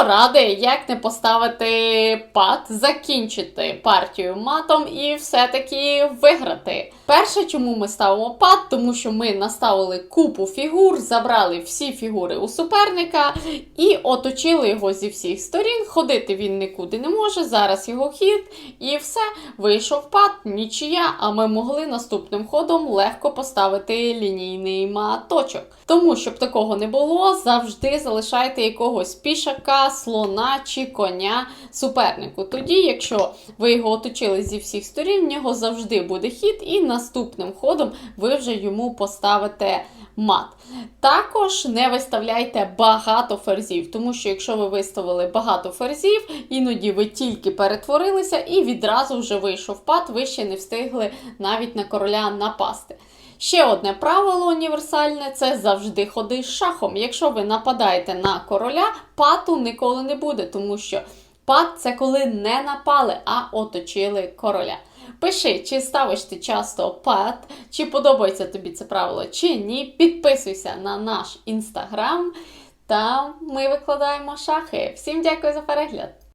Поради, як не поставити пад, закінчити партію матом і все-таки виграти. Перше, чому ми ставимо пад, тому що ми наставили купу фігур, забрали всі фігури у суперника і оточили його зі всіх сторін. Ходити він нікуди не може. Зараз його хід, і все, вийшов пад, нічия, а ми могли наступним ходом легко поставити лінійний маточок. Тому, щоб такого не було, завжди залишайте якогось пішака, слона чи коня супернику. Тоді, якщо ви його оточили зі всіх сторін, в нього завжди буде хід, і наступним ходом ви вже йому поставите мат. Також не виставляйте багато ферзів, тому що якщо ви виставили багато ферзів, іноді ви тільки перетворилися і відразу вже вийшов пад, ви ще не встигли навіть на короля напасти. Ще одне правило універсальне це завжди ходи шахом. Якщо ви нападаєте на короля, пату ніколи не буде, тому що пат це коли не напали, а оточили короля. Пиши, чи ставиш ти часто пад, чи подобається тобі це правило, чи ні. Підписуйся на наш інстаграм. Там ми викладаємо шахи. Всім дякую за перегляд!